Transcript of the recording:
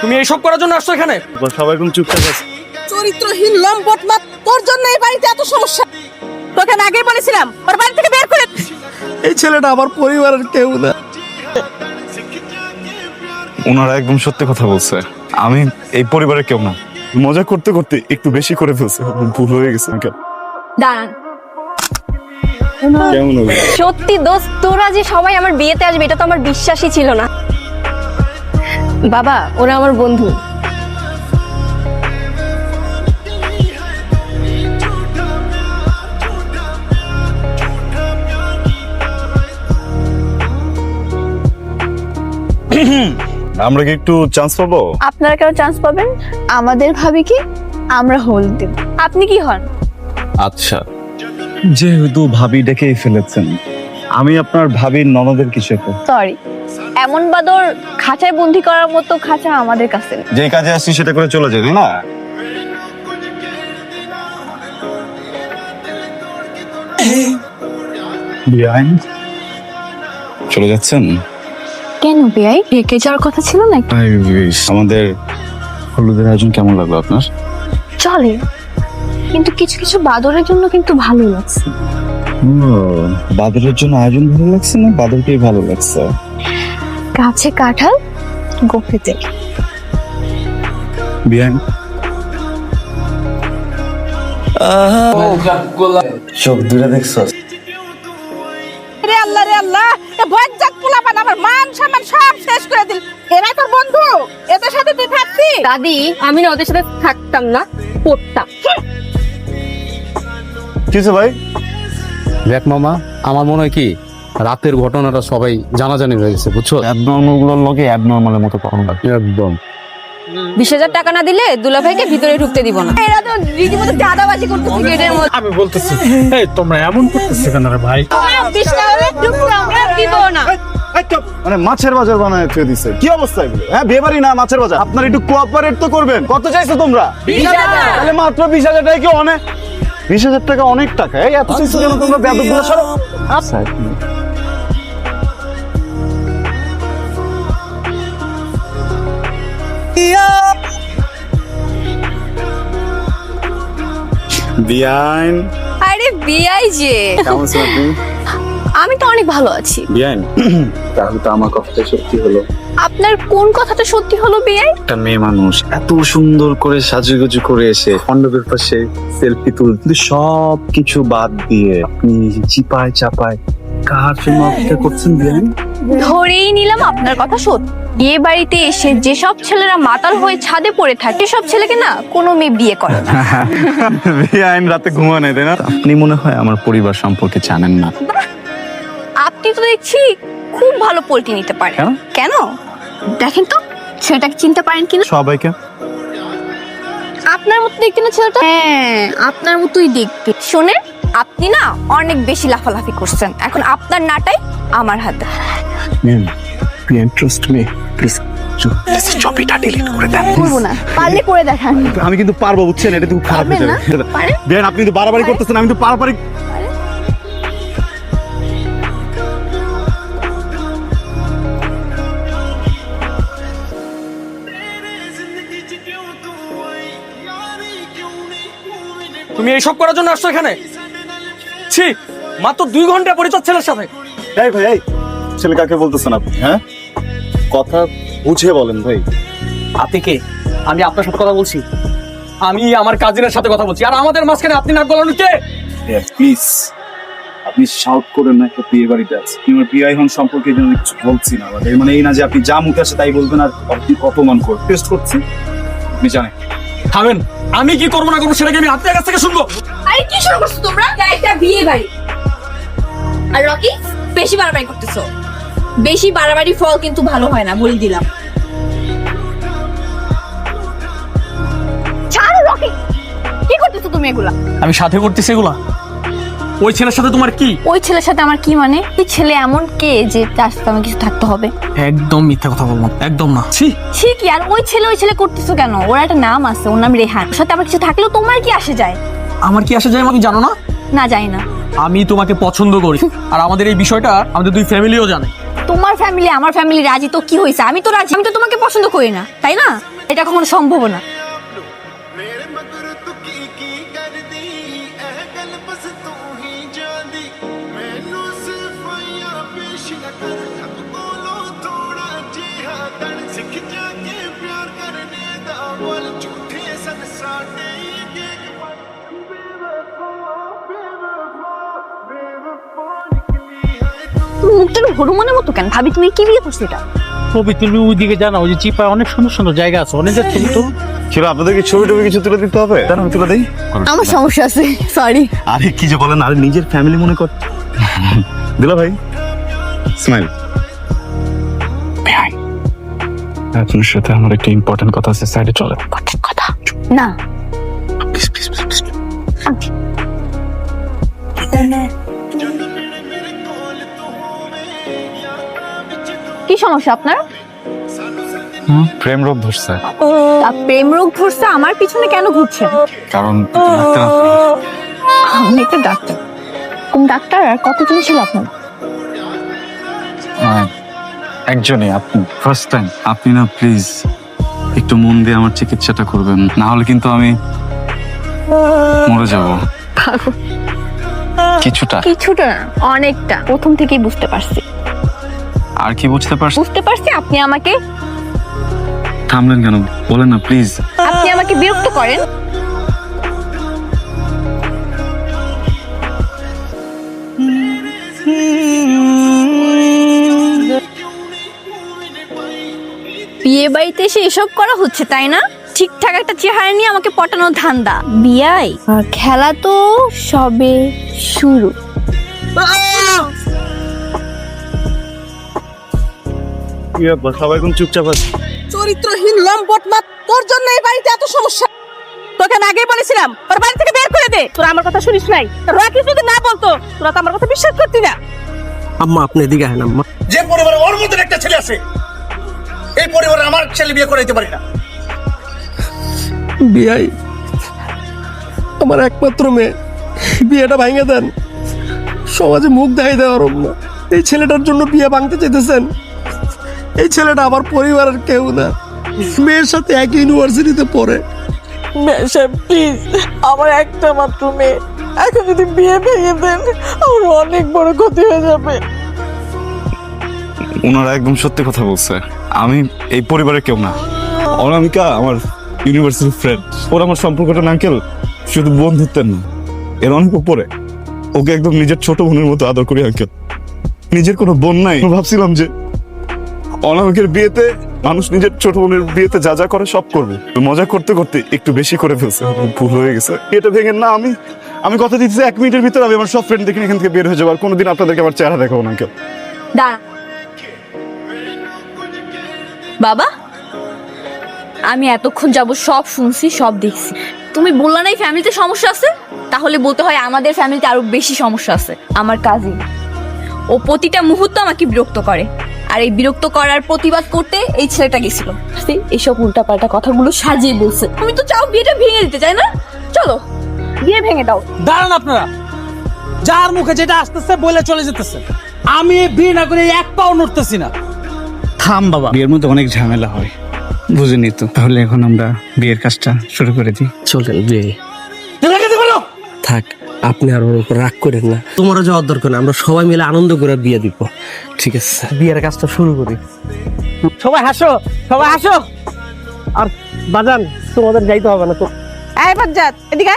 তুমি এইসব করার জন্য আসছো এখানে? সবাই এখন চুপচাপ আছে। চরিত্রহীন লম্পট মা তোর জন্য এই বাড়িতে এত সমস্যা? তোকে আমি আগেই বলেছিলাম ওর বাড়ি থেকে বের করে এই ছেলেটা আমার পরিবারের কেউ না। ওনারা একদম সত্যি কথা বলছে। আমি এই পরিবারের কেউ না। মজা করতে করতে একটু বেশি করে ফেলছে। ভুল হয়ে গেছে দাঁড়ান কেমন হবে? সত্যি দোস্ত তোরা যে সবাই আমার বিয়েতে আসবে এটা তো আমার বিশ্বাসই ছিল না। বাবা ওরা আমার বন্ধু। আমরা কি একটু চান্স পাবো? আপনারা কেন চান্স পাবেন? আমাদের ভাবি কি? আমরা হোল দেব আপনি কি হন? আচ্ছা। যেহেতু ভাবি ডেকেই ফেলেছেন আমি আপনার ভাবির ননদের কিছু একটা। সরি এমন বাদর খাঁচায় বন্দি করার মতো খাঁচা আমাদের কাছে নেই। যে কাজে আসছি সেটা করে চলে যাবি না? বিআইন চলে যাচ্ছেন? কেন বেআই রেখে যাওয়ার কথা ছিল না আমাদের হলুদের আয়োজন কেমন লাগল আপনার? চলে। কিন্তু কিছু কিছু বাদরের জন্য কিন্তু ভালো লাগছে। বাদরের জন্য আয়োজন ভালো লাগছে না? বাদরকেই ভালো লাগছে? গাছে কাঁঠাল গোফে তেল। বিআইন চোখ দূরে দেখছ রে আল্লাহ রে আল্লাহ এ বজ্জাত পোলাপান আমার মান সম্মান সব শেষ করে দিল। এরাই তোর বন্ধু এদের সাথে তুই থাকবি দাদি আমি না ওদের সাথে থাকতাম না পড়তাম। কিছু ভাই? দেখ মামা আমার মনে হয় কি রাতের ঘটনাটা সবাই জানাজানি হয়ে গেছে বুঝছ? অ্যাবনর্মালগুলোর লগে অ্যাবনর্মালের মতো পালন একদম। বিশ হাজার টাকা না দিলে দুলা ভাইকে ভিতরে ঢুকতে দিব না। এরা তো রীতিমতো দাদাবাজি করতেছে গেটের মধ্যে। আমি বলতেছি এই তোমরা এমন করতেছো কেন রে ভাই? বিশ হলে ঢুকতে আমরা দিব না। মানে মাছের বাজার বানায় থুয়ে দিছে। কি অবস্থা এগুলো? হ্যাঁ বিয়ে না মাছের বাজার। আপনার একটু কোঅপারেট তো করবেন। কত চাইছো তোমরা? তাহলে মাত্র বিশ হাজার টাকা কি অনেক বিশ হাজার টাকা অনেক টাকা। এই এত চাইছো কেন তোমরা আচ্ছা বিয়াইন আরে বিআই যে। কেমন আছেন আপনি? আমি তো অনেক ভালো আছি। বিয়াইন তাহলে তো আমার কথাটা সত্যি হলো। আপনার কোন কথাটা সত্যি হলো বিআই একটা মেয়ে মানুষ এত সুন্দর করে সাজুগুজু করে এসে মণ্ডপের পাশে সেলফি তুলতে সব কিছু বাদ দিয়ে আপনি চিপায় চাপায় কার জন্য অপেক্ষা করছেন বিয়ান ধরেই নিলাম আপনার কথা সত্যি বিয়ে বাড়িতে এসে যেসব ছেলেরা মাতাল হয়ে ছাদে পড়ে থাকে সেসব ছেলেকে না কোনো মেয়ে বিয়ে করে না। বিয়াইন রাতে ঘুমা নেই তাই না? আপনি মনে হয় আমার পরিবার সম্পর্কে জানেন না। আপনি তো দেখছি খুব ভালো পোল্ট্রি নিতে পারেন। কেন? দেখেন তো ছেলেটাকে চিনতে পারেন কিনা? সবাইকে। আপনার মতো দেখতে না ছেলেটা? হ্যাঁ আপনার মতোই দেখতে। শোনেন আপনি না অনেক বেশি লাফালাফি করছেন। এখন আপনার নাটাই আমার হাতে। বিয়ান ট্রাস্ট মি প্লিজ ছবিটা ডিলিট করে দেন। করব না পারলে করে দেখান। আমি কিন্তু পারব বুঝছেন? এটা খুব খারাপ হয়ে পারবেন যাবে না? আপনি কিন্তু বাড়াবাড়ি করতেছেন আমি তো বাড়াবাড়ি তুমি এইসব করার জন্য আসছো এখানে? ছি মাত্র দুই ঘণ্টা পরিচয় ছেলের সাথে। এই ভাই এই ছেলে কাকে বলতেছেন আপনি হ্যাঁ? কথা বুঝে বলেন ভাই। আপনি কে? আমি আপনার সাথে কথা বলছি। আমি আমার কাজিনের সাথে কথা বলছি। আর আমাদের মাঝখানে আপনি নাক গলানো কে? প্লিজ আপনি শাউট করেন না একটা বিয়ে বাড়িতে আছে। আমার বিয়ে হন সম্পর্কে যেন কিছু বলছি না। মানে মানে এই না যে আপনি যা মুখে আসে তাই বলবেন আর আপনি কত মান করবেন টেস্ট করছি। আপনি জানেন। থামেন আমি কি করব না করব সেটা কি আমি আপনার কাছ থেকে শুনব? আরে কি শুরু করছ তোমরা? একটা বিয়ে বাড়ি। আর রকি বেশি বাড়াবাড়ি করতেছো। বেশি বাড়াবাড়ি ফল কিন্তু ভালো হয় না বলে দিলাম। ছাড়ো রকি কি করতেছো তুমি এগুলা? আমি সাথে করতেছি এগুলা। ওই ছেলের সাথে তোমার কি? ওই ছেলের সাথে আমার কি মানে? এই ছেলে এমন কে যে তার সাথে আমার কিছু থাকতে হবে? একদম মিথ্যা কথা বলব একদম না। ছি। ঠিক আর ওই ছেলে ওই ছেলে করতেছো কেন? ওর একটা নাম আছে ওর নাম রেহান। ওর সাথে আমার কিছু থাকলেও তোমার কি আসে যায়? আমার কি আসে যায় আমি জানো না? না জানি না। আমি তোমাকে পছন্দ করি। আর আমাদের এই বিষয়টা আমাদের দুই ফ্যামিলিও জানে। তোমার ফ্যামিলি আমার ফ্যামিলি রাজি তো কি হয়েছে? আমি তো রাজি আমি তো তোমাকে পছন্দ করি না তাই না? এটা কখনো সম্ভব না। তুমি মুখটা একটু হনুমানের মতো কেন? ভাবি তুমি কি বিয়ে করছ এটা? ছবি তুমি ওইদিকে জানা ওই যে চিপায় অনেক সুন্দর সুন্দর জায়গা আছে অনেক ছবি তো ছিল আপনাদের কি ছবি টবি কিছু তুলে দিতে হবে? দাঁড়ান আমি তুলে দিই। আমার সমস্যা আছে সরি আরে কি যে বলেন আরে নিজের ফ্যামিলি মনে কর। দিলা ভাই। স্মাইল আপনার সাথে আমার একটা ইম্পর্টেন্ট কথা আছে সাইডে চলে কথা। না। প্লিজ প্লিজ প্লিজ কি সমস্যা আপনার? প্রেম রোগ ধরছে। তা প্রেম রোগ ধরছে আমার পিছনে কেন ঘুরছেন কারণ আমি একটা ডাক্তার। কোন ডাক্তার আর কতজন ছিল আপনার? একজনই আপনি ফার্স্ট টাইম আপনি না প্লিজ একটু মন দিয়ে আমার চিকিৎসাটা করবেন। না হলে কিন্তু আমি মরে যাব। কিছুটা। কিছুটা অনেকটা। প্রথম থেকেই বুঝতে পারছি। আর কি বুঝতে পারছেন বুঝতে পারছি আপনি আমাকে থামলেন কেন? বলেন না প্লিজ। আপনি আমাকে বিরক্ত করেন। বিয়ে বাড়িতে এসে এসব করা হচ্ছে তাই না? ঠিকঠাক একটা চেহারা নিয়ে আমাকে পটানোর ধান্দা। বিয়াই? খেলা তো সবে শুরু। কি ব্যাপার সবাই এখন চুপচাপ আছে। চরিত্রহীন লম্পট মা তোর জন্য এই বাড়িতে এত সমস্যা? তোকে আমি আগেই বলেছিলাম তোর বাড়ি থেকে বের করে দে। তোরা আমার কথা শুনিস নাই? রাকিব যদি না বলতো তোরা তো আমার কথা বিশ্বাস করতি না। আম্মা আপনি এদিকে আহেন আম্মা। যে পরিবারে ওর মতন একটা ছেলে আছে এই পরিবারে আমার ছেলে বিয়ে করাইতে পারি না। বিয়াই আমার একমাত্র মেয়ে। বিয়েটা ভাঙে দেন। সমাজে মুখ দেখাই দেওয়ার না এই ছেলেটার জন্য বিয়ে ভাঙতে চাইতেছেন? এই ছেলেটা আমার পরিবারের কেউ না। মেয়ের সাথে একই ইউনিভার্সিটিতে পড়ে। সাহেব প্লিজ আমার একটা মাত্র মেয়ে। এখন যদি বিয়ে ভেঙে দেন আমার অনেক বড় ক্ষতি হয়ে যাবে। ওনারা একদম সত্যি কথা বলছে। আমি এই পরিবারের কেউ না। অনামিকা আমার ইউনিভার্সিটি ফ্রেন্ড ওর আমার সম্পর্কটা না আঙ্কেল শুধু বন্ধুত্বের না এর অনেক উপরে। ওকে একদম নিজের ছোট বোনের মতো আদর করি আঙ্কেল নিজের কোনো বোন নাই। আমি ভাবছিলাম যে অনামিকের বিয়েতে মানুষ নিজের ছোট বোনের বিয়েতে যা যা করে সব করবে। মজা করতে করতে একটু বেশি করে ফেলছে। ভুল হয়ে গেছে। এটা ভেঙে না, আমি আমি কথা দিচ্ছি এক মিনিটের ভিতরে আমি আমার সব ফ্রেন্ড দেখে এখান থেকে বের হয়ে যাব, আর কোনোদিন আপনাদেরকে আমার চেহারা দেখাবো না দাঁড়া। বাবা, আমি এতক্ষণ যাব সব শুনছি, সব দেখছি। তুমি বললা না এই ফ্যামিলিতে সমস্যা আছে? তাহলে বলতে হয় আমাদের ফ্যামিলিতে আরও বেশি সমস্যা আছে, আমার কাজিন ও প্রতিটা মুহূর্ত আমাকে বিরক্ত করে। আর এই বিরক্ত করার প্রতিবাদ করতে এই ছেলেটা গেছিল। এইসব উল্টাপাল্টা কথাগুলো সাজিয়ে বলছে। তুমি তো চাও বিয়েটা ভেঙে দিতে চাই না? চলো। বিয়ে ভেঙে দাও। দাঁড়ান আপনারা। যার মুখে যেটা আসতেছে বলে চলে যেতেছে। আমি বিয়ে না করে এক পাও নড়তেছি না। থাম বাবা। বিয়ের মধ্যে অনেক ঝামেলা হয়। বুঝিনি তো। তাহলে এখন আমরা বিয়ের কাজটা শুরু করে দিই। চলেন বিয়ে। আপনি আর ওর উপর রাগ করেন না। তোমারও যাওয়ার দরকার না আমরা সবাই মিলে আনন্দ করে বিয়ে দিব। ঠিক আছে। বিয়ের কাজটা শুরু করি। সবাই হাসো সবাই হাসো। আর বাজান তোমাদের যাইতে হবে না তো। এই বাজ্জাত এদিকে